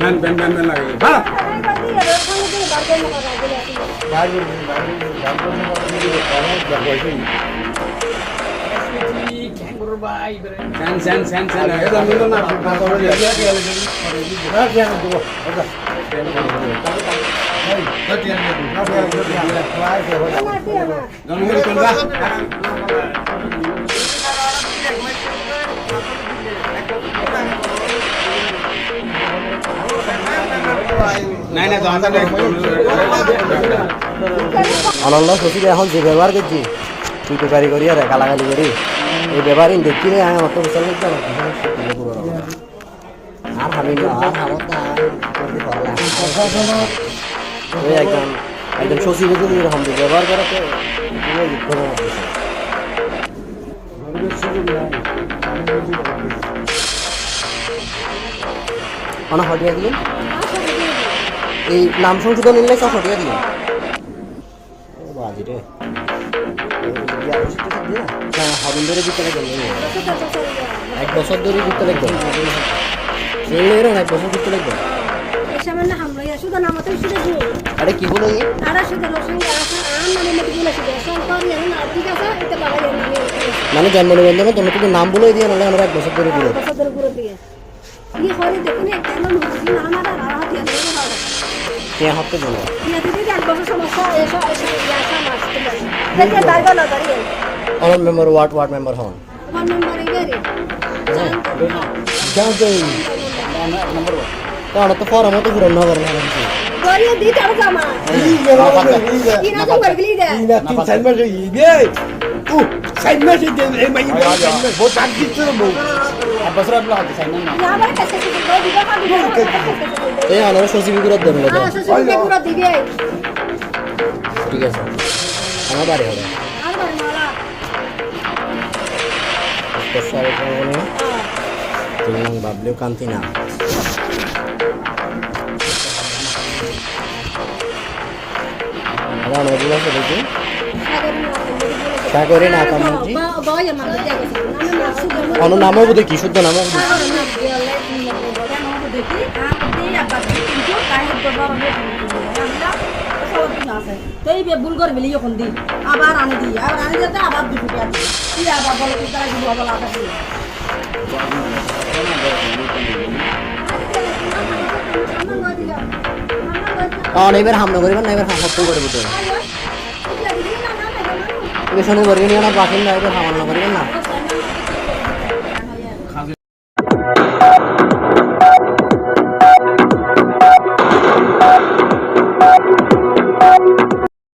बिहान बिहान बिहान बिहान लागेको सानो অনন্য শশীকে এখন যে ব্যবহার করছি তুই তো কারি করি আর গালাগালি করি এই ব্যবহার দেখি আমি অত বিশাল আর ভাবি আর ভাবত একদম একদম শশীকে যদি এরকম ব্যবহার করে। অনেক দিলেন এই নাম সংশোধন নিলে সব হটিয়া দিলেন ও বাজি রে হ্যাঁ ধরে দিতে লাগবে এক বছর ধরে দিতে লাগবে এরকম বছর দিতে লাগবে আরে কি বলো মানে জন্ম নিবন্ধনে তোমরা কিন্তু নাম বলে দিয়ে নাহলে আমরা এক বছর ধরে ঘুরে দিয়ে ইয়ে করে দেখুন একটা নো মুসলিম আমার আর আর হাতিয়া দিয়ে কে হতে বলো ইয়া দিদি এক বছর সমস্যা এসো এসো ইয়া সামাজ তোমার দেখে দাইবা না দাঁড়িয়ে অনর মেম্বার ওয়ার্ড ওয়ার্ড মেম্বার হন। ফোন নম্বর ইগারে জানতে কারণ তো ফরম তো পূরণ না করেন না কিছু তার জামা ইনা তো গলি দে তিন চার মাস হয়ে গিয়ে ও চার মাস হয়ে গেছে এই মাই বহুত টাক দিচ্ছে রে বউ আর বছর আপনি হাতে চাই না আমার কাছে দিবা এই দেন হ্যাঁ দিবে ঠিক আছে আমার বাড়ি হবে মালা নং বাবলিও কান্তি না আমার নদী আছে দেখি সাগরে না কামজি অন্য নামও বোধ কি শুদ্ধ নামও বোধ ভুল করে আবার আনি দি আবার আনি দিতে আবার দুটো কি আবার বলে কি তারা দিব বলা আছে হামলা করিবেন না এবার সত্য করে বুঝতে এবার শুনে করিবেন না বাকিন না এবার হামলা